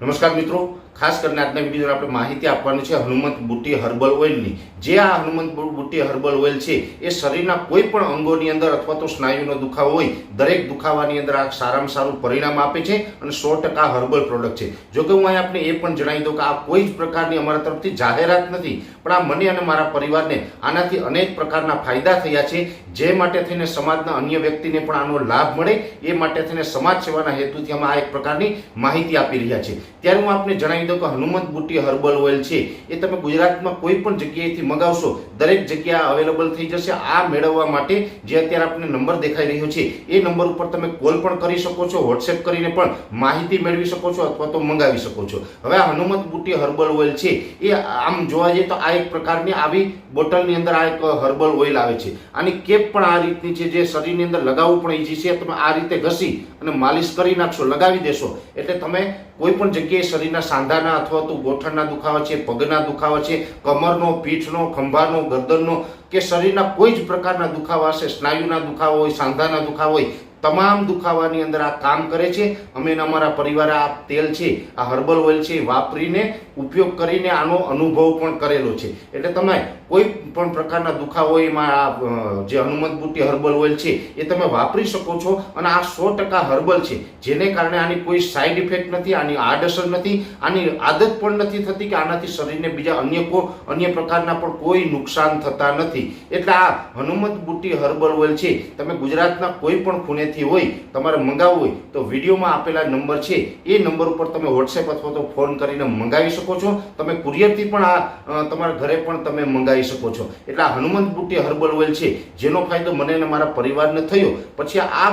નમસ્કાર મિત્રો. ખાસ કરીને આજના વિડીયોમાં આપણે માહિતી આપવાની છે હનુમંત બુટ્ટી હર્બલ ઓઇલની. જે આ હનુમંત બુટ્ટી હર્બલ ઓઇલ છે, એ શરીરના કોઈ પણ અંગોની અંદર અથવા તો સ્નાયુનો દુખાવો હોય, દરેક દુખાવાની અંદર આ સારામાં સારું પરિણામ આપે છે અને સો ટકા હર્બલ પ્રોડક્ટ છે. જો કે હું અહીં આપને એ પણ જણાવી દઉં કે આ કોઈ જ પ્રકારની અમારા તરફથી જાહેરાત નથી, પણ આ મને અને મારા પરિવારને આનાથી અનેક પ્રકારના ફાયદા થયા છે. જે માટે થઈને સમાજના અન્ય વ્યક્તિને પણ આનો લાભ મળે, એ માટે થઈને સમાજ સેવાના હેતુથી અમે આ એક પ્રકારની માહિતી આપી રહ્યા છે ત્યારે હું આપને જણાવી દઉં કે હનુમંત બુટ્ટી હર્બલ ઓઇલ છે, એ તમે ગુજરાતમાં કોઈ પણ જગ્યાએથી મગાવશો, દરેક જગ્યા અવેલેબલ થઈ જશે. આ મેળવવા માટે જે અત્યારે આપને નંબર દેખાઈ રહ્યો છે, એ નંબર ઉપર તમે કોલ પણ કરી શકો છો વોટ્સએપ કરીને પણ માહિતી મેળવી શકો છો અથવા તો મંગાવી શકો છો. હવે આ હનુમંત બુટ્ટી હર્બલ ઓઇલ છે, એ આમ જોવા જઈએ તો આ એક પ્રકારની આવી બોટલની અંદર આ એક હર્બલ ઓઇલ આવે છે. આની કેપ પણ આ રીતની છે જે શરીરની અંદર લગાવવું પણ ઈઝી છે. તમે આ રીતે ઘસી અને માલિશ કરી નાખશો, લગાવી દેશો. એટલે તમે કોઈ પણ જગ્યાએ શરીરના સાંધાના અથવા તો ગોઠણના દુખાવા છે, પગના દુખાવા છે, કમરનો, પીઠનો, ખંભાનો, ગરદનનો, કે શરીરના કોઈ જ પ્રકારના દુખાવા હશે, સ્નાયુના દુખાવા હોય, સાંધાના દુખાવા હોય, તમામ દુખાવાની અંદર આ કામ કરે છે. અમે અમારા પરિવારે આ તેલ છે, આ હર્બલ ઓઇલ છે, વાપરીને ઉપયોગ કરીને આનો અનુભવ પણ કરેલો છે. એટલે તમે કોઈ પણ પ્રકારના દુખાવો એમાં આ જે હનુમંત બુટ્ટી હર્બલ ઓઇલ છે, એ તમે વાપરી શકો છો અને આ સો ટકા હર્બલ છે. જેને કારણે આની કોઈ સાઈડ ઇફેક્ટ નથી, આની આડઅસર નથી, આની આદત પણ નથી થતી કે આનાથી શરીરને બીજા અન્ય કો, અન્ય પ્રકારના પણ કોઈ નુકસાન થતા નથી. એટલે આ હનુમંત બુટ્ટી હર્બલ ઓઇલ છે, તમે ગુજરાતના કોઈ પણ ખૂણેથી હોય, તમારે મંગાવવું હોય, તો વિડીયોમાં આપેલા નંબર છે. એ નંબર ઉપર તમે વોટ્સએપ અથવા તો ફોન કરીને મંગાવી શકો છો. તમે કુરિયરથી પણ આ તમારા ઘરે પણ તમે મંગાવી શકો છો. એટલે આ હનુમંત બુટ્ટી હર્બલ ઓઇલ છે, જેનો ફાયદો મને અને મારા પરિવારને થયો. પછી આ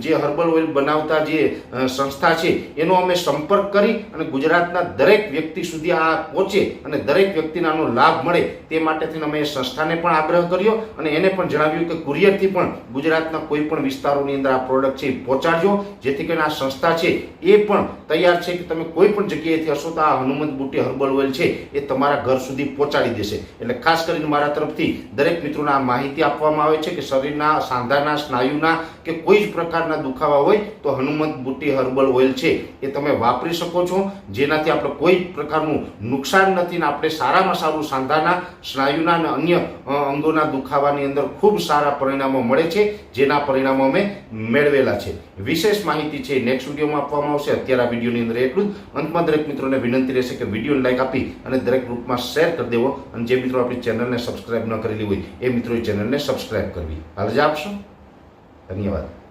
જે હર્બલ ઓઇલ બનાવતા જે સંસ્થા છે, એનો અમે સંપર્ક કરી અને ગુજરાતના દરેક વ્યક્તિ સુધી આ પહોંચે અને દરેક વ્યક્તિને આનો લાભ મળે તે માટે થઈને અમે એ સંસ્થાને પણ આગ્રહ કર્યો અને એને પણ જણાવ્યું કે કુરિયરથી પણ ગુજરાતના કોઈ પણ વિસ્તારોની અંદર આ પ્રોડક્ટ છે પહોંચાડજો. જેથી કરીને આ સંસ્થા છે એ પણ તૈયાર છે કે તમે કોઈ પણ જગ્યાએથી હશો તો આ હનુમંત બુટ્ટી હર્બલ ઓઇલ છે એ તમારા ઘર સુધી પહોંચાડી દેશે. એટલે ખાસ કરીને મારા તરફથી દરેક મિત્રોને માહિતી આપવામાં આવે છે કે શરીરના, સાંધાના, સ્નાયુના કે કોઈ જ પ્રકારના દુખાવા હોય તો હનુમંત બુટ્ટી હર્બલ ઓઇલ છે એ તમે વાપરી શકો છો. જેનાથી આપણે કોઈ પ્રકારનું નુકસાન નથી ને આપણે સારામાં સારું સાંધાના, સ્નાયુના અને અન્ય અંગોના દુખાવાની અંદર ખૂબ સારા પરિણામો મળે છે, જેના પરિણામો અમે મેળવેલા છે. વિશેષ માહિતી છે નેક્સ્ટ વિડીયોમાં આપવામાં આવશે. અત્યારે આ વિડીયોની અંદર એટલું જ. અંતમાં દરેક મિત્રોને વિનંતી રહેશે કે વિડીયોને લાઈક આપી અને દરેક ગ્રુપમાં શેર કરી દેવો અને જે મિત્રો આપણી ચેનલને સબસ્ક્રાઇબ ન કરેલી હોય એ મિત્રોએ ચેનલને સબસ્ક્રાઈબ કરવી. હાલ જ આપશો? ધન્યવાદ.